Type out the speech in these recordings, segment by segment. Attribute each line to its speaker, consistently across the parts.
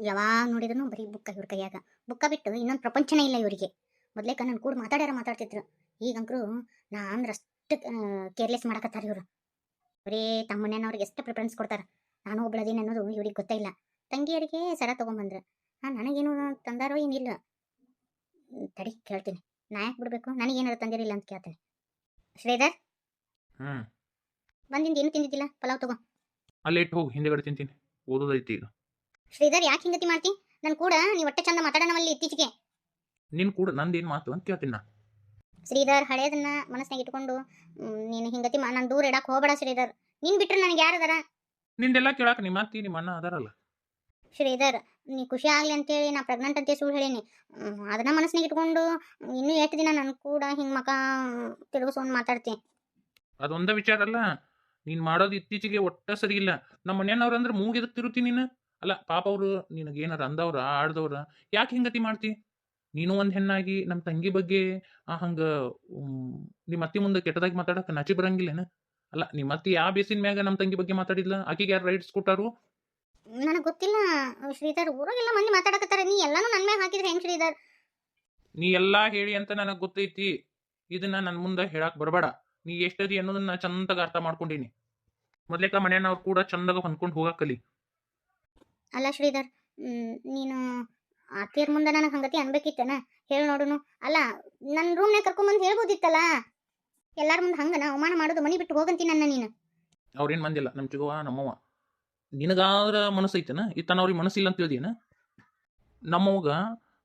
Speaker 1: ಯಾವಾಗ ನೋಡಿದ್ರು ಬರೀ ಬುಕ್ಕ ಇವ್ರ ಕೈಯಾಗ. ಬುಕ್ಕ ಬಿಟ್ಟು ಇನ್ನೊಂದು ಪ್ರಪಂಚನೇ ಇಲ್ಲ ಇವರಿಗೆ. ಮೊದ್ಲೇಕ ನನ್ನ ಕೂಡ ಮಾತಾಡ್ಯಾರ ಮಾತಾಡ್ತಿದ್ರು. ಈಗಂಕರು ನಾ ಅಂದ್ರೆ ಅಷ್ಟು ಕೇರ್ಲೆಸ್ ಮಾಡಕತ್ತಾರ ಇವರು. ಬರೀ ತಮ್ಮನೇನವ್ರಿಗೆ ಎಷ್ಟು ಪ್ರಿಫರೆನ್ಸ್ ಕೊಡ್ತಾರೆ? ನಾನು ಒಬ್ಳದೀನಿ ಅನ್ನೋದು ಇವ್ರಿಗೆ ಗೊತ್ತಿಲ್ಲ ತಂಗಿಯರಿಗೆ ಸರ ತೊಗೊಂಬಂದ್ರು. ಹಾಂ ನನಗೇನು ತಂದಾರೋ ಏನಿಲ್ಲ. ತಡಿ ಕೇಳ್ತೀನಿ. ನಾ ಯಾಕೆ ಬಿಡ್ಬೇಕು? ನನಗೇನಾರು ತಂದಿರಲಿಲ್ಲ ಅಂತ ಕೇಳ್ತೀನಿ. ಶ್ರೀಧರ್?
Speaker 2: ಹ್ಮ್.
Speaker 1: ಬಂದಿಂದ ಏನು ತಿಂದಿದ್ದಿಲ್ಲ? ಪಲಾವ್ ತಗೋ.
Speaker 2: ಅಲ್ಲಿ ಇಟ್ಟು ಹೋಗಿ ಹಿಂದೆಗಡೆ ತಿಂತೀನಿ. ಓದೋದೈತಿ ಈಗ.
Speaker 1: ಶ್ರೀಧರ್ ಯಾಕೆ ಹಿಂಗತಿ ಮಾಡ್ತಿ? ನನ್ ಕೂಡ ನೀ ಒಟ್ಟೆ ಚಂದ ಮಾತಾಡೋಣವಲ್ಲಿ ಇತ್ತೀಚೆಗೆ.
Speaker 2: ನಿನ್ ಕೂಡ ನಂದೇನ್ ಮಾತು ಅಂತ ಕೇಳ್ತೀನಿ ನಾ
Speaker 1: ಶ್ರೀಧರ್ ಹಳೇದನ್ನ ಮನಸ್ಸಿನಾಗ ಇಟ್ಕೊಂಡು ನೀನು ಹಿಂಗತಿ ಮಾ ನಾನು ದೂರ ಇಡಕ್ ಹೋಗಬೇಡ ಶ್ರೀಧರ್. ನೀನ್ ಬಿಟ್ರೆ ನನಗೆ ಯಾರದಾರ
Speaker 2: ನಿಂದೆಲ್ಲ ಕೇಳಾಕ ನಿಮ್ಮ ಅತ್ತಿ ನಿಮ್ಮ ಅಣ್ಣ ಅದಾರಲ್ಲ.
Speaker 1: ಶ್ರೀಧರ್ ನೀ ಖುಷಿ ಆಗ್ಲಿ ಅಂತೇಳಿ ನಾ ಪ್ರೆಗ್ನೆಂಟ್ ಅಂತ ಸುಳ್ಳು ಹೇಳೀನಿ. ಅದನ್ನ ಮನಸ್ಸಿನಾಗ ಇಟ್ಕೊಂಡು ಇನ್ನೂ ಎಷ್ಟು ದಿನ ನನ್ ಕೂಡ ಹಿಂಗ್ ಮಕ ತಿರುಗಿಸ್ಕೊಂಡು ಮಾತಾಡ್ತಿ.
Speaker 2: ಅದೊಂದ ವಿಚಾರ ಅಲ್ಲ. ನೀನ್ ಮಾಡೋದು ಇತ್ತೀಚೆಗೆ ಒಟ್ಟ ಸರಿ ಇಲ್ಲ. ನಮ್ಮ ಮನೆಯವ್ರ ಅಂದ್ರೆ ಮೂಗಿದ ತಿರುತಿ ನೀನು? ಅಲ್ಲ ಪಾಪ ಅವರು ನಿನಗೇನಾರ ಅಂದವ್ರ ಆಡ್ದವ್ರ ಯಾಕೆ ಹಿಂಗತಿ ಮಾಡ್ತಿ? ನೀನು ಒಂದ್ ಹೆಣ್ಣಾಗಿ ನಮ್ಮ ತಂಗಿ ಬಗ್ಗೆ ಆ ಹಂಗ ನಿಮ್ಮ ಅತ್ತಿ ಮುಂದೆ ಕೆಟ್ಟದಾಗಿ ಮಾತಾಡಕ್ ನಚಿ ಬರಂಗಿಲ್ಲೇನ? ಅಲ್ಲ ನಿಮ್ಮ ಅತ್ತಿ ಯಾವ ಬೇಸಿನ ಮ್ಯಾಗ ನಮ್ಮ ತಂಗಿ ಬಗ್ಗೆ ಮಾತಾಡಿದ್ಲ? ಆಕಿಗೆ ಯಾರು ರೈಟ್ಸ್ ಕೊಟ್ಟಾರು?
Speaker 1: ನನಗೆ ಗೊತ್ತಿಲ್ಲ ಶ್ರೀಧರ್ ಊರಾಗೆಲ್ಲ ಮಂದಿ ಮಾತಾಡಕತ್ತಾರ ನೀ ಎಲ್ಲಾನು ನನ್ನ ಮ್ಯಾಗ ಹಾಕಿದ್ರೆ ಹೆಂಗ್ ಶ್ರೀಧರ್?
Speaker 2: ನೀ ಎಲ್ಲಾ ಹೇಳಿ ಅಂತ ನನಗೆ ಗೊತ್ತೈತಿ. ಇದನ್ನ ನನ್ನ ಮುಂದೆ ಹೇಳಕ್ ಬರಬೇಡ. ನೀ ಎಷ್ಟದಿ ಅನ್ನೋದನ್ನ ಚಂದಾಗ ಅರ್ಥ ಮಾಡ್ಕೊಂಡಿನಿ. ಮೊದ್ಲೇಕ ಅವ್ರು ಕೂಡ ಚಂದಾಗ ಹೊಂದ್ಕೊಂಡು ಹೋಗಕ್ ಕಲಿ.
Speaker 1: ಅಲ್ಲ ಶ್ರೀಧರ್ ನೀನು ಅತ್ತಿಯರ್ ಮುಂದೆ ನನಗೆ ಹಂಗತಿ ಅನ್ಬೇಕಿತ್ತೇನ? ಹೇಳಿ ನೋಡುನು. ಅಲ್ಲ ನನ್ನ ರೂಮ್ನಾಗ ಕರ್ಕೊಂಬಂದು ಹೇಳ್ಬೋದಿತ್ತಲ್ಲ? ಎಲ್ಲಾರ ಮುಂದೆ ಹಂಗನ? ಅವಮಾನ ಮಾಡೋದು ಮನಿ ಬಿಟ್ಟು ಹೋಗಂತಿ ನನ್ನ ನೀನು.
Speaker 2: ಅವ್ರೇನ್ ಮಂದಿಲ್ಲ? ನಮ್ ಚಿಗುವ ನಮ್ಮವ್ವ. ನಿನಗಾದ್ರ ಮನಸ್ಸು ಐತನ? ಇತ್ತನ ಅವ್ರಿಗೆ ಮನಸ್ಸಿಲ್ಲ ಅಂತ ತಿಳಿದಿನ ನಮ್ಮವ್ಗ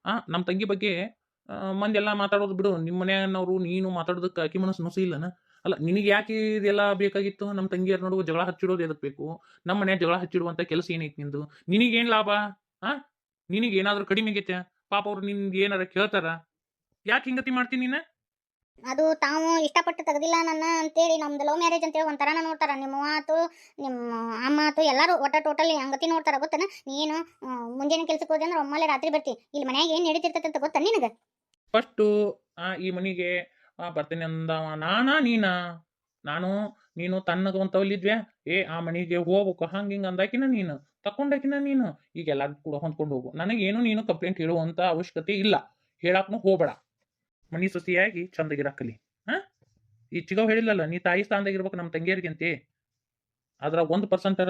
Speaker 2: ಆ ನಮ್ಮ ತಂಗಿ ಬಗ್ಗೆ ಆ, ಮಂದಿ ಎಲ್ಲ ಮಾತಾಡೋದು ಬಿಡು. ನಿಮ್ಮ ಮನೆಯವರು ನೀನು ಮಾತಾಡೋದಕ್ಕೆ ಆಕಿ ಮನಸ್ಸು ನುಸಿ ಇಲ್ಲನ? ಅಲ್ಲ ನಿನಗೆ ಯಾಕೆ ಇದೆಲ್ಲ ಬೇಕಾಗಿತ್ತು? ನಮ್ಮ ತಂಗಿಯರ್ ನೋಡುವ ಜಗಳ ಹಚ್ಚಿಡೋದು ಎದಕ್ ಬೇಕು? ನಮ್ಮ ಮನೆ ಜಗಳ ಹಚ್ಚಿಡುವಂತ ಕೆಲಸ ಏನೈತಿ ನಿಂದು? ನಿನಗೇನ್ ಲಾಭ? ಆ? ನಿನಗೆ ಏನಾದ್ರೂ ಕಡಿಮೆ ಆಗೈತೆ? ಪಾಪ ಅವ್ರು ನಿನ್ಗೆ ಏನಾರ ಕೇಳ್ತಾರ? ಯಾಕೆ ಹಿಂಗತಿ ಮಾಡ್ತೀನಿ ನೀನು?
Speaker 1: ಅದು ತಾವು ಇಷ್ಟಪಟ್ಟು ತೆಗೆದಿಲ್ಲ ನನ್ನ ಅಂತೇಳಿ ನಮ್ದು ಲವ್ ಮ್ಯಾರೇಜ್ ಅಂತೇಳಿ ಒಂಥರನ ನೋಡ್ತಾರ. ನಿಮ್ಮ ಮಾತು ಆತು ನಿಮ್ಮ ಅಮ್ಮ ಆತು ಎಲ್ಲರೂ ಒಟ್ಟ ಟೋಟಲ್ ಹಂಗತಿ ನೋಡ್ತಾರ ಗೊತ್ತನ? ನೀನು ಮುಂಜಾನೆ ಕೆಲ್ಸಕ್ಕೆ ಹೋದೆ ಅಂದ್ರೆ ಒಮ್ಮಲೆ ರಾತ್ರಿ ಬರ್ತಿ. ಇಲ್ಲಿ ಮನ್ಯಾಗ ಏನು ನಡೀತಿರ್ತೈತೆ ಅಂತ ಗೊತ್ತ ನಿನಗೆ?
Speaker 2: ಫಸ್ಟು ಈ ಮನೆಗೆ ಬರ್ತೀನಿ ಅಂದವ. ನಾನಾ ನೀನಾ? ನಾನು, ನೀನು ತನ್ನದು ಅಂತ ಏ, ಆ ಮನೆಗೆ ಹೋಗ್ಬೇಕು. ಹಂಗ ಹಿಂಗ ಅಂದಾಕಿನ ನೀನು? ತಕೊಂಡಾಕಿನ ನೀನು? ಈಗ ಎಲ್ಲಾರ್ ಕೂಡ ಹೊಂದ್ಕೊಂಡು ಹೋಗು. ನನಗೇನು ನೀನು ಕಂಪ್ಲೇಂಟ್ ಹೇಳುವಂತ ಅವಶ್ಯಕತೆ ಇಲ್ಲ. ಹೇಳಾಕ್ನು ಹೋಗ್ಬೇಡ. ಮನಿ ಸೊಸಿಯಾಗಿ ಚಂದಗಿರಾಕಲಿ. ಹಾ? ಈ ಚಿಗವ್ ಹೇಳಿಲ್ಲಲ್ಲ, ನೀ ತಾಯಿ ಸ್ಥಾನದಾಗಿರ್ಬೇಕು ನಮ್ಮ ತಂಗಿಯರಿಗೆ ಅಂತೆ ಅದ್ರ ಒಂದು ಪರ್ಸೆಂಟರ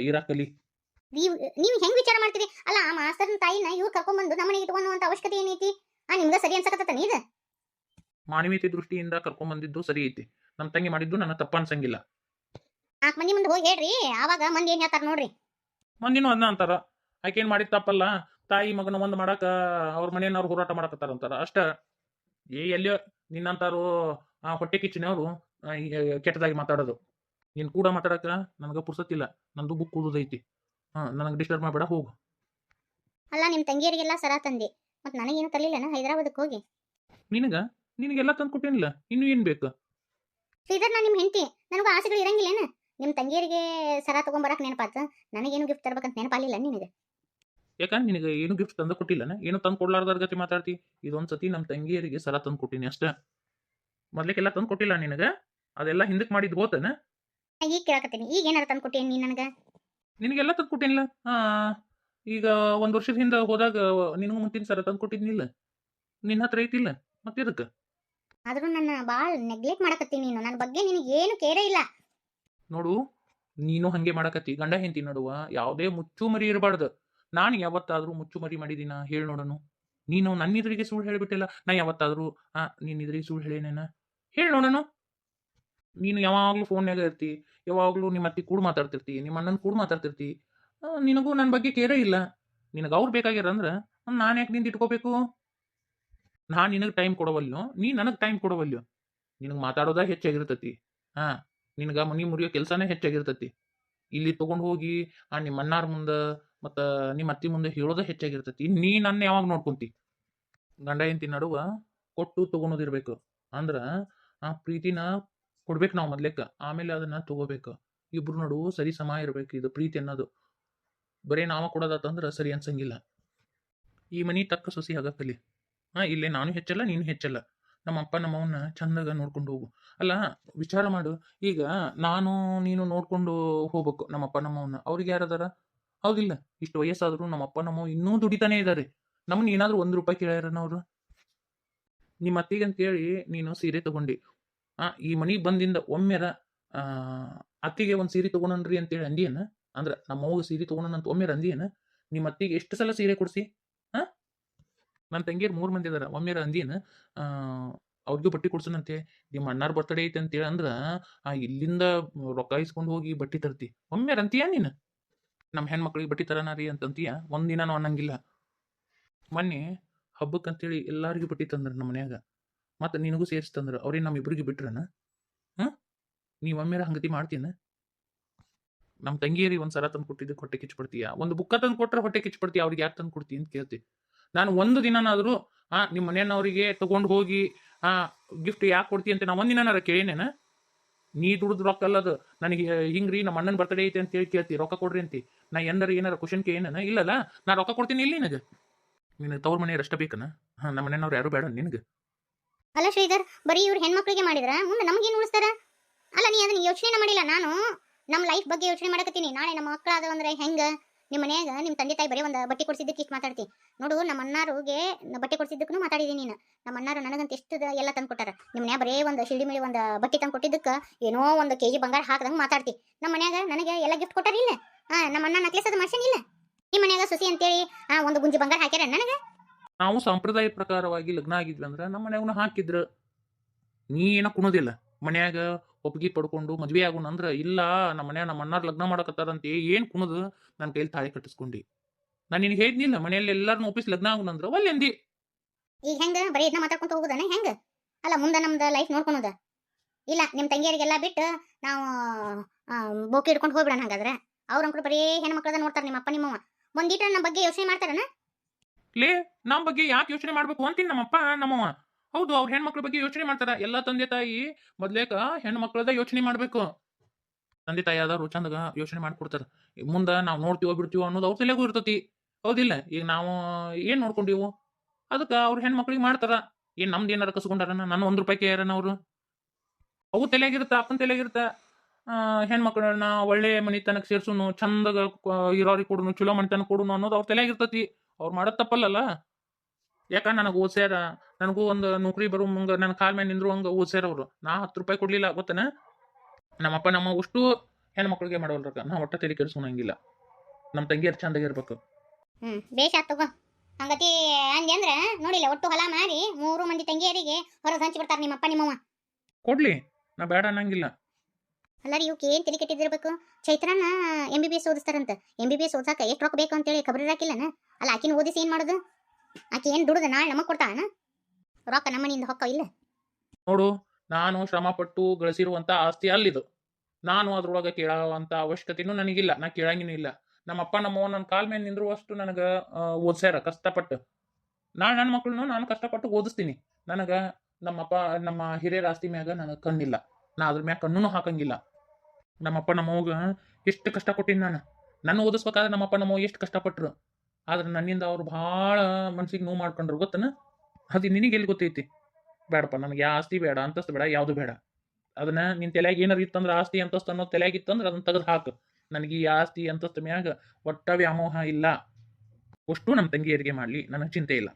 Speaker 2: ಇರಾಕಲಿ.
Speaker 1: ನೀವು ನೀವು ಹೆಂಗ್ ವಿಚಾರ ಮಾಡ್ತೀರಿ? ಅಲ್ಲ, ಆ ಮಾಸ್ತರ್ನ ತಾಯಿನ ಇವ್ರು ಕರ್ಕೊಂಡ್ಬಂದು ನಮ್ಮನೆಗೆ ಇಟ್ಕೊಳ್ಳುವಂತ ಅವಶ್ಯಕತೆ ಏನೈತಿ? ಆ, ನಿಮ್ಗೆ ಸರಿ ಅನ್ಸಕತ್ತ
Speaker 2: ಮಾನವೀಯತೆ ದೃಷ್ಟಿಯಿಂದ ಕರ್ಕೊಂಡ್ ಬಂದಿದ್ದು ಸರಿ ಐತಿ. ನಮ್ಮ ತಂಗಿ ಮಾಡಿದ್ದು ನನ್ನ ತಪ್ಪ ಅನ್ಸಂಗಿಲ್ಲ.
Speaker 1: ನಾಲ್ಕು ಮಂದಿ ಮುಂದೆ ಹೋಗಿ ಹೇಳ್ರಿ ಆವಾಗ ಮಂದಿ ಏನ್ ಹೇಳ್ತಾರ ನೋಡ್ರಿ.
Speaker 2: ಮಂದಿನೂ ಅದನ್ನ ಅಂತಾರ. ಆಕೇನ್ ಮಾಡಿದ್ ತಪ್ಪಲ್ಲ ತಾಯಿ ಮಗನ ಒಂದ್ ಮಾಡಾಕ ಅವ್ರ ಮನೆಯವ್ರು ಹೋರಾಟ ಮಾಡಕತ್ತಾರ ಅಂತಾರ. ಅಷ್ಟ ಏ ಎಲ್ಲಿಯೋ ನಿನ್ನಂತಾರು ಆ ಹೊಟ್ಟೆ ಕಿಚ್ಚಿನವರು ಕೆಟ್ಟದಾಗಿ ಮಾತಾಡೋದು. ನೀನ್ ಕೂಡ ಮಾತಾಡಕ ನನಗ ಪುರ್ಸತ್ತಿಲ್ಲ ನಂದು ಬುಕ್ ಕೂದೈತಿ ಹಾ ನನಗೆ ಡಿಸ್ಟರ್ಬ್ ಮಾಡಬೇಡ ಹೋಗು.
Speaker 1: ಅಲ್ಲ ನಿಮ್ ತಂಗಿಯರಿಗೆಲ್ಲ ಸರ ತಂದೆ ಮತ್ ನನಗೇನು ತರಲಿಲ್ಲನ ಹೈದರಾಬಾದಕ್ಕೆ ಹೋಗಿ?
Speaker 2: ನಿನಗ? ನಿನಗೆಲ್ಲ ತಂದು ಕೊಟ್ಟೇನಿಲ್ಲ? ಇನ್ನು ಏನ್ ಬೇಕು?
Speaker 1: ಶ್ರೀಧರ್ ನಾ ನಿಮ್ಮ ಹೆಂಡತಿ. ನನಗೂ ಆಸೆಗಳು ಇರಂಗಿಲ್ಲೇನ ನಿಮ್ಮ ತಂಗಿಯರಿಗೆ ಸರ ತಗೊಂಬರಕ್ ನೆನಪಾತ ನನಗೇನು ಗಿಫ್ಟ್ ತರ್ಬೇಕಂತ ನೆನಪಾಲಿಲ್ಲ ನಿನಗೆ?
Speaker 2: ಯಾಕಾ ನಿನಗೆ ಏನು ಗಿಫ್ಟ್ ತಂದು ಕೊಟ್ಟಿಲ್ಲ ಏನು ತಂದು ಕೊಡ್ಲಾರ್ದಾರ ಗತಿ ಮಾತಾಡ್ತಿ? ಇದೊಂದ್ ಸತಿ ನಮ್ಮ ತಂಗಿಯರಿಗೆ ಸರ ತಂದು ಕೊಟ್ಟಿನಿ ಅಷ್ಟ. ಮೊದ್ಲಿಕ್ಕೆಲ್ಲ ತಂದು ಕೊಟ್ಟಿಲ್ಲ ನಿನಗ? ಅದೆಲ್ಲ ಹಿಂದಕ್ಕೆ ಮಾಡಿದ್ ಹೋತನ?
Speaker 1: ನಾ ಈಗ ಕೇಳಕತ್ತೀನಿ. ಈಗ ಏನಾರ ನೀ ನೀನ್ ನನಗ?
Speaker 2: ನಿನಗೆಲ್ಲ ತಂದು ಕೊಟ್ಟಿನಿಲ್ಲ? ಆ ಈಗ ಒಂದ್ ವರ್ಷದ ಹಿಂದೆ ಹೋದಾಗ ನಿನಗೂ ಮುಂತಿನ ಸರ ತಂದು ಕೊಟ್ಟಿದ್ನಿಲ್ಲ? ನಿನ್ನ ಹತ್ರ ಐತಿಲ್ಲ? ಮತ್ತೆದಕ್ಕೆ?
Speaker 1: ಆದ್ರೂ ನನ್ನ ಬಾಳ್ ನೆಗ್ಲೆಕ್ಟ್ ಮಾಡಕತ್ತಿ ನೀನು. ನನ್ನ ಬಗ್ಗೆ ನಿನಗೆ ಏನು ಕೇರೇ ಇಲ್ಲ.
Speaker 2: ನೋಡು, ನೀನು ಹಂಗೆ ಮಾಡಕತ್ತಿ. ಗಂಡ ಹೆಂಡತಿ ನಡುವ ಯಾವುದೇ ಮುಚ್ಚು ಮರಿ ಇರಬಾರ್ದು. ನಾನು ಯಾವತ್ತಾದ್ರೂ ಮುಚ್ಚು ಮರಿ ಮಾಡಿದೀನ? ಹೇಳಿ ನೋಡೋನು. ನೀನು ನನ್ನ ಎದುರಿಗೆ ಸುಳ್ಳು ಹೇಳಿಬಿಟ್ಟಿಲ್ಲ? ನಾ ಯಾವತ್ತಾದ್ರೂ, ಆ ನಿನ್ನ ಎದುರಿಗೆ ಸುಳ್ಳು ಹೇಳೇನ ಹೇಳಿ ನೋಡೋನು. ನೀನು ಯಾವಾಗಲೂ ಫೋನ್ಯಾಗ ಇರ್ತಿ. ಯಾವಾಗಲೂ ನಿಮ್ಮ ಅತ್ತಿ ಕೂಡ ಮಾತಾಡ್ತಿರ್ತಿ. ನಿಮ್ಮ ಅಣ್ಣನ ಕೂಡ ಮಾತಾಡ್ತಿರ್ತಿ. ನಿನಗೂ ನನ್ನ ಬಗ್ಗೆ ಕೇರೇ ಇಲ್ಲ. ನಿನಗೆ ಅವ್ರು ಬೇಕಾಗಿರಂದ್ರೆ ನಾನು ಯಾಕೆ ನಿಂದು ಇಟ್ಕೋಬೇಕು? ನಾನು ನಿನಗೆ ಟೈಮ್ ಕೊಡವಲ್ಯೋ ನೀ ನನಗೆ ಟೈಮ್ ಕೊಡವಲ್ಯೋ. ನಿನಗೆ ಮಾತಾಡೋದ ಹೆಚ್ಚಾಗಿರ್ತತಿ. ಹಾ, ನಿನಗೆ ಮನಿ ಮುರಿಯೋ ಕೆಲಸನೇ ಹೆಚ್ಚಾಗಿರ್ತತಿ. ಇಲ್ಲಿ ತೊಗೊಂಡು ಹೋಗಿ, ಆ ನಿಮ್ಮ ಅಣ್ಣಾರ ಮುಂದೆ ಮತ್ತು ನಿಮ್ಮ ಅತ್ತಿ ಮುಂದೆ ಹೇಳೋದ ಹೆಚ್ಚಾಗಿರ್ತತಿ. ನೀ ನನ್ನ ಯಾವಾಗ ನೋಡ್ಕೊಂತಿ? ಗಂಡ, ಹೆಂಡತಿ ನಡುವ ಕೊಟ್ಟು ತೊಗೊಳೋದಿರ್ಬೇಕು. ಅಂದ್ರ ಆ ಪ್ರೀತಿನ ಕೊಡ್ಬೇಕು ನಾವು ಮೊದ್ಲೆಕ್ಕ. ಆಮೇಲೆ ಅದನ್ನ ತಗೋಬೇಕು. ಇಬ್ರು ನಡುವು ಸರಿ ಸಮ ಇರ್ಬೇಕು. ಇದು ಪ್ರೀತಿ ಅನ್ನೋದು. ಬರೀ ನಾವ ಕೊಡೋದಾತಂದ್ರೆ ಸರಿ ಅನ್ಸಂಗಿಲ್ಲ. ಈ ಮನಿ ತಕ್ಕ ಸೊಸಿ ಆಗಕ್ಕಲಿ. ಹಾ, ಇಲ್ಲೇ ನಾನು ಹೆಚ್ಚಲ್ಲ, ನೀನು ಹೆಚ್ಚಲ್ಲ. ನಮ್ಮ ಅಪ್ಪ ನಮ್ಮವನ್ನ ಚಂದಾಗ ನೋಡ್ಕೊಂಡು ಹೋಗು. ಅಲ್ಲ, ವಿಚಾರ ಮಾಡು. ಈಗ ನಾನು, ನೀನು ನೋಡ್ಕೊಂಡು ಹೋಗ್ಬೇಕು ನಮ್ಮಪ್ಪ ನಮ್ಮವನ್ನ ಅವ್ರಿಗೆ ಯಾರದಾರ ಹೌದಿಲ್ಲ. ಇಷ್ಟು ವಯಸ್ಸಾದರೂ ನಮ್ಮ ಅಪ್ಪ ನಮ್ಮ ಇನ್ನೂ ದುಡಿತಾನೆ ಇದ್ದಾರೆ ನಮ್ಮನ್ನ ಏನಾದರೂ ಒಂದು ರೂಪಾಯಿ ಕೇಳ್ಯಾರನ ಅವರು? ನಿಮ್ಮ ಅತ್ತಿಗೆ ಅಂತೇಳಿ ನೀನು ಸೀರೆ ತಗೊಂಡಿ. ಆ, ಈ ಮನೆಗೆ ಬಂದಿಂದ ಒಮ್ಮೆರ ಅತ್ತಿಗೆ ಒಂದು ಸೀರೆ ತಗೊಂಡ್ರಿ ಅಂತೇಳಿ ಅಂದಿಯನ? ಅಂದ್ರೆ ನಮ್ಮ ಅವ್ಗ ಸೀರೆ ತಗೊಂಡ್ ಅಂತ ಒಮ್ಮೆರ ಅಂದಿಯನ? ನಿಮ್ಮ ಅತ್ತಿಗೆ ಎಷ್ಟು ಸಲ ಸೀರೆ ಕೊಡ್ಸಿ? ನನ್ನ ತಂಗಿಯರು ಮೂರು ಮಂದಿ ಇದಾರೆ. ಒಮ್ಮೆರ ಅಂದಿನ ಅವ್ರಿಗೂ ಬಟ್ಟೆ ಕೊಡ್ಸನಂತೆ ನಿಮ್ಮ ಅಣ್ಣಾರ ಬರ್ತಡೇ ಐತೆ ಅಂತೇಳಿ ಅಂದ್ರೆ, ಆ, ಇಲ್ಲಿಂದ ರೊಕ್ಕ ಇಸ್ಕೊಂಡು ಹೋಗಿ ಬಟ್ಟೆ ತರ್ತಿ. ಒಮ್ಮೆರ ಅಂತೀಯ ನೀನು? ನಮ್ಮ ಹೆಣ್ಮಕ್ಳಿಗೆ ಬಟ್ಟೆ ತರನ ರೀ ಅಂತಂತೀಯ ಒಂದಿನೂ ಅನ್ನಂಗಿಲ್ಲ. ಮೊನ್ನೆ ಹಬ್ಬಕ್ಕೆ ಅಂತೇಳಿ ಎಲ್ಲಾರಿಗೂ ಬಟ್ಟೆ ತಂದ್ರು ನಮ್ಮ ಮನ್ಯಾಗ. ಮತ್ತು ನಿನಗೂ ಸೇರಿಸ್ತಂದ್ರು ಅವ್ರೇನು ನಮ್ಮ ಇಬ್ಬರಿಗೆ ಬಿಟ್ರನ? ಹಾಂ ನೀವು ಒಮ್ಮೆರ ಹಂಗತಿ ಮಾಡ್ತೀನಿ? ನಮ್ಮ ತಂಗಿಯರಿಗೆ ಒಂದು ಸರ ತಂದು ಕೊಟ್ಟಿದ್ದಕ್ಕೆ ಹೊಟ್ಟೆ ಕಿಚ್ಚಿಬಿಡ್ತೀಯ ಒಂದು ಬುಕ್ಕ ತಂದು ಕೊಟ್ಟರೆ ಹೊಟ್ಟೆ ಕಿಚ್ಚಿಬಿಡ್ತೀಯ ಅವ್ರಿಗೆ ಯಾಕೆ ತಂದು ಕೊಡ್ತೀನಿ ಅಂತ ಕೇಳ್ತಿ. ನಾನು ಒಂದು ದಿನನಾದರೂ, ಆ, ನಿಮ್ಮ ಮನೆಯನ್ನವರಿಗೆ ತಗೊಂಡು ಹೋಗಿ, ಆ ಗಿಫ್ಟ್ ಯಾಕೆ ಕೊಡ್ತಿ ಅಂತ ನಾ ಒಂದಿನಾರ ಕೇಳಿನೇನ ನೀ ದುಡ್ದು ರೊಕ್ಕ ಅಲ್ಲದು, ನನಗೆ ಹಿಂಗ್ರಿ, ನಮ್ಮ ಅಣ್ಣನ ಬರ್ತಡೇ ಐತೆ ಅಂತ ಹೇಳಿ ಕೇಳ್ತಿ, ರೊಕ್ಕ ಕೊಡ್ರಿ ಅಂತಿ. ನಾ ಎಂದರ ಏನಾರ ಕ್ವಶನ್ ಕೇಳೇನ ಇಲ್ಲಲ್ಲ, ನಾ ರೊಕ್ಕ ಕೊಡ್ತೀನಿ ಇಲ್ಲಿ ನಿನಗೆ. ನಿನಗೆ ತವ್ರ ಮನೆ ಅಷ್ಟ ಬೇಕನ ಹಾಂ, ನಮ್ಮ ಮನೆಯವ್ರು ಯಾರು ಬೇಡ ನಿನಗೆ.
Speaker 1: ಅಲ್ಲ ಶ್ರೀಧರ್, ಬರೀ ಇವ್ರು ಹೆಣ್ಮಕ್ಳಿಗೆ ಮಾಡಿದ್ರ, ಮುಂದೆ ನಮಗೇನು ಉಳಿಸ್ತಾರ? ಅಲ್ಲ, ನೀ ಅದನ್ನ ಯೋಚನೆ ಮಾಡಿಲ್ಲ ನಾನು? ನಮ್ಮ ಲೈಫ್ ಬಗ್ಗೆ ಯೋಚನೆ ಮಾಡಕತ್ತೀನಿ. ನಾಳೆ ನಮ್ಮ ಮಕ್ಕಳಾದ ಅಂದ್ರೆ ಹೆಂಗ? ನಿಮ್ಮ ಮನ್ಯಾಗ ನಿಮ್ಮ ತಂದೆ ತಾಯಿ ಬರೀ ಒಂದು ಬಟ್ಟೆ ಕೊಡ್ಸಿದ್ದಕ್ಕೆ ಇಷ್ಟು ಮಾತಾಡ್ತಿ. ನೋಡು ನಮ್ಮ ಅಣ್ಣಾರಿಗೆ ಬಟ್ಟೆ ಕೊಡ್ಸಿದ್ದಕ್ಕೂ ಮಾತಾಡಿದೀನಿ ನೀನು. ನಮ್ಮ ಅಣ್ಣಾರು ನನಗಂತ ಎಷ್ಟು ಎಲ್ಲ ತಂದು ಕೊಟ್ಟಾರ. ನಿಮ್ಮ ಮನ್ಯಾಗ ಬರೇ ಒಂದು ಶಿಲ್ಡಿ ಮೇಲೆ ಒಂದು ಬಟ್ಟೆ ತಂದು ಕೊಟ್ಟಿದ್ದಕ್ಕೆ ಏನೋ ಒಂದು ಕೆಜಿ ಬಂಗಾರ ಹಾಕ್ದಂಗೆ ಮಾತಾಡ್ತಿ. ನಮ್ಮ ಮನ್ಯಾಗ ನನಗೆ ಎಲ್ಲ ಗಿಫ್ಟ್ ಕೊಟ್ಟಾರ ಇಲ್ಲ? ಹಾ ನಮ್ಮ ಅಣ್ಣ ನಕ್ಲೆಸ್ ಅದು ಮಾಡ್ಸೇನ್ ಇಲ್ಲ? ನಿಮ್ಮ ಮನ್ಯಾಗ ಸುಸಿ ಅಂತೇಳಿ, ಆ, ಒಂದು ಗುಂಜಿ ಬಂಗಾರ ಹಾಕ್ಯಾರ ನನಗೆ?
Speaker 2: ನಾವು ಸಂಪ್ರದಾಯ ಪ್ರಕಾರವಾಗಿ ಲಗ್ನ ಆಗಿದ್ವಿ ಅಂದ್ರೆ ನಮ್ಮ ಮನ್ಯಾಗನು ಹಾಕಿದ್ರು. ನೀ ಏನೋ ಕುಣೋದಿಲ್ಲ. ಮನ್ಯಾಗ ಒಪ್ಪಿಗೆ ಪಡ್ಕೊಂಡು ಮದ್ವೆ ಆಗೋಣ ಅಂದ್ರೆ ಇಲ್ಲ ನಮ್ಮ ಮನ್ಯಾಗ ನಮ್ಮ ಅಣ್ಣಾರ್ ಲಗ್ನ ಮಾಡಕತ್ತಾರಂತೆ ಏನ್ ಕುಣದು? ನನ್ನ ಕೈಲಿ ತಾಳಿ ಕಟ್ಟಿಸ್ಕೊಂಡಿ. ನಾನು ನಿನಗೆ ಹೇಳಿದ್ನಿಲ್ಲ ಮನೆಯಲ್ಲಿ ಎಲ್ಲಾರನ್ನ ಒಪ್ಪಿಸಿ ಲಗ್ನ ಆಗೋಣ ಅಂದ್ರೆ ಅಂದಿ.
Speaker 1: ಈಗ ಹೆಂಗ? ಬರೀ ಇದನ್ನ ಮಾತಾಡ್ಕೊಂತ ಹೋಗೋದನ ಹೆಂಗ? ಅಲ್ಲ ಮುಂದೆ ನಮ್ದು ಲೈಫ್ ನೋಡ್ಕೊಳೋದ ಇಲ್ಲ ನಿಮ್ಮ ತಂಗಿಯರಿಗೆಲ್ಲ ಬಿಟ್ಟು ನಾವು ಬೋಕೆ ಇಟ್ಕೊಂಡು ಹೋಗ್ಬಿಡೋಣ ಹಂಗಾದ್ರೆ. ಅವ್ರ ಅಂಕರು ಬರೀ ಹೆಣ್ಮಕ್ಳದ ನೋಡ್ತಾರೆ ನಿಮ್ಮ ಅಪ್ಪ ನಿಮ್ಮವ್ವ. ಒಂದೀಟ ನಮ್ಮ ಬಗ್ಗೆ ಯೋಚನೆ ಮಾಡ್ತಾರನ?
Speaker 2: ಲೇ ನಮ್ಮ ಬಗ್ಗೆ ಯಾಕೆ ಯೋಚನೆ ಮಾಡ್ಬೇಕು ಅಂತೀನಿ ನಮ್ಮಪ್ಪ ನಮ್ಮವ್ವ? ಹೌದು ಅವ್ರ ಹೆಣ್ಮಕ್ಳ ಬಗ್ಗೆ ಯೋಚನೆ ಮಾಡ್ತಾರ. ಎಲ್ಲಾ ತಂದೆ ತಾಯಿ ಮೊದ್ಲೇಕ ಹೆಣ್ಮಕ್ಳದ ಯೋಚನೆ ಮಾಡ್ಬೇಕು. ತಂದೆ ತಾಯಿ ಆದವ್ರು ಚಂದಗ ಯೋಚನೆ ಮಾಡ್ಕೊಡ್ತಾರ. ಮುಂದ ನಾವು ನೋಡ್ತೀವೋ ಬಿಡ್ತೀವೋ ಅನ್ನೋದು ಅವ್ರ ತಲೆಗೂ ಇರ್ತತಿ. ಹೌದಿಲ್ಲ? ಈಗ ನಾವು ಏನ್ ನೋಡ್ಕೊಂಡಿವು? ಅದಕ್ಕೆ ಅವ್ರ ಹೆಣ್ಮಕ್ಳಿಗೆ ಮಾಡ್ತಾರ. ಏನ್ ನಮ್ದು ಏನಾರ ಕಸ್ಕೊಂಡಾರನ? ನನ್ನ ಒಂದ್ ರೂಪಾಯಿ ಯಾರನ ಅವರು? ಅವು ತಲೆಯಾಗಿರುತ್ತ ಅಪ್ಪನ ತಲೆಯಾಗಿರುತ್ತ. ಆ, ಹೆಣ್ಮಕ್ಳನ್ನ ಒಳ್ಳೆ ಮನಿತನಕ್ಕೆ ಸೇರ್ಸುನು ಚಂದಾಗ ಇರೋರಿಗೆ ಕೊಡುನು ಚಲೋ ಮನಿತನ ಕೊಡುನು ಅನ್ನೋದು ಅವ್ರ ತಲೆಯಾಗಿರ್ತತಿ ಅವ್ರು ಮಾಡೋದ್ ತಪ್ಪಲ್ಲಲ್ಲ ಯಾಕ ನನಗೆ ಓದ್ಸ್ಯಾರ? ನನಗೂ ಒಂದು ನೌಕರಿ ಬರೋ ಮುಂಗ ನನ್ನ ಕಾಲ್ ಮೇಲೆ ನಿಂದ್ರು ಹಂಗ ಓದ್ಸ್ಯಾರ ಅವರು ನಾ ಹತ್ತು ರೂಪಾಯಿ ಕೊಡ್ಲಿಲ್ಲ ಗೊತ್ತನ? ನಮ್ಮಪ್ಪ ನಮ್ಮ ಅಷ್ಟು ಹೆಣ್ಮಕ್ಳಿಗೆ ಮಾಡೋಲ್ರಕ್ಕ ನಾ ಒಟ್ಟ ತಲೆ ಕೆಡಿಸ್ಕೊಳಂಗಿಲ್ಲ ನಮ್ಮ ತಂಗಿಯರ್ ಚಂದಾಗಿ ಇರ್ಬೇಕು.
Speaker 1: ಹ್ಮ್ ಬೇಷ ತಗೋ. ಹಂಗತಿ ಹಂಗೆ ಅಂದ್ರೆ ನೋಡಿಲ್ಲ ಒಟ್ಟು ಹೊಲ ಮಾರಿ ಮೂರು ಮಂದಿ ತಂಗಿಯರಿಗೆ ಹೊರಗೆ ಹಂಚಿ ಬಿಡ್ತಾರೆ ನಿಮ್ಮಪ್ಪ ನಿಮ್ಮವ್ವ.
Speaker 2: ಕೊಡ್ಲಿ ನಾ ಬೇಡ ಅನ್ನಂಗಿಲ್ಲ.
Speaker 1: ಅಲ್ಲ ರೀ ಇವಕ್ಕೆ ಏನ್ ತಲೆ ಕೆಟ್ಟಿದ್ದಿರ್ಬೇಕು? ಚೈತ್ರನ ಎಂ ಬಿ ಬಿ ಎಸ್ ಓದಿಸ್ತಾರಂತ. ಎಂ ಬಿ ಬಿ ಎಸ್ ಓದ್ಸಾಕ ಎಷ್ಟು ರೊಕ್ಕ ಬೇಕು ಅಂತೇಳಿ ಖಬರ್ ಹಾಕಿಲ್ಲನ ಅಲ್ಲ ಆಕಿನ ಓದಿಸಿ ಏನ್ ಮಾಡೋದು? ಆಕೆ ಏನ್ ದುಡ್ದು ನಾಳೆ ನಮಗ್ ಕೊಡ್ತಾಳನ? ರೊಕ್ಕ ನಮ್ಮನಿಂದ ಹೊಕ್ಕ ಇಲ್ಲ?
Speaker 2: ನೋಡು, ನಾನು ಶ್ರಮ ಪಟ್ಟು ಗಳಿಸಿರುವಂತ ಆಸ್ತಿ ಅಲ್ಲಿದು. ನಾನು ಅದ್ರೊಳಗೆ ಕೇಳುವಂತ ಅವಶ್ಯಕತೆನೂ ನನಗಿಲ್ಲ. ನಾ ಕೇಳಂಗಿನೂ ಇಲ್ಲ. ನಮ್ಮಪ್ಪ, ನಮ್ಮವ್ವ ನನ್ನ ಕಾಲ್ ಮೇಲೆ ನಿಂದ್ರುವಷ್ಟು ನನಗೆ ಓದ್ಸ್ಯಾರ ಕಷ್ಟಪಟ್ಟು. ನಾನು ನನ್ನ ಮಕ್ಕಳನ್ನು ನಾನು ಕಷ್ಟಪಟ್ಟು ಓದಿಸ್ತೀನಿ. ನನಗೆ ನಮ್ಮಪ್ಪ, ನಮ್ಮ ಹಿರಿಯರ ಆಸ್ತಿ ಮ್ಯಾಗ ನನಗೆ ಕಣ್ಣಿಲ್ಲ. ನಾ ಅದ್ರ ಮ್ಯಾಗ ಕಣ್ಣೂ ಹಾಕಂಗಿಲ್ಲ. ನಮ್ಮಪ್ಪ ನಮ್ಮವ್ಗ ಎಷ್ಟು ಕಷ್ಟ ಕೊಟ್ಟಿನಿ ನಾನು. ನನ್ನ ಓದಿಸ್ಬೇಕಾದ್ರೆ ನಮ್ಮಪ್ಪ, ನಮ್ಮವ್ವ ಎಷ್ಟು ಕಷ್ಟಪಟ್ರು. ಆದ್ರೆ ನನ್ನಿಂದ ಅವ್ರು ಭಾಳ ಮನ್ಸಿಗೆ ನೋವು ಮಾಡ್ಕೊಂಡ್ರು, ಗೊತ್ತನ? ಅದು ನಿನಗೆ ಎಲ್ಲಿ ಗೊತ್ತೈತಿ? ಬೇಡಪ್ಪ, ನನಗೆ ಯಾವ ಆಸ್ತಿ ಬೇಡ, ಅಂತಸ್ತು ಬೇಡ, ಯಾವುದು ಬೇಡ. ಅದನ್ನ ನಿನ್ ತಲೆಯಾಗ ಏನಾರು ಇತ್ತಂದ್ರೆ ಆಸ್ತಿ, ಅಂತಸ್ತು ಅನ್ನೋ ತಲೆಯಾಗ ಇತ್ತಂದ್ರೆ ಅದನ್ನ ತೆಗೆದು ಹಾಕು. ನನಗೆ ಈ ಆಸ್ತಿ, ಅಂತಸ್ತು ಮ್ಯಾಗ ಒಟ್ಟ ವ್ಯಾಮೋಹ ಇಲ್ಲ. ಅಷ್ಟು ನಮ್ಮ ತಂಗಿಯರಿಗೆ ಮಾಡಲಿ, ನನಗೆ ಚಿಂತೆ ಇಲ್ಲ.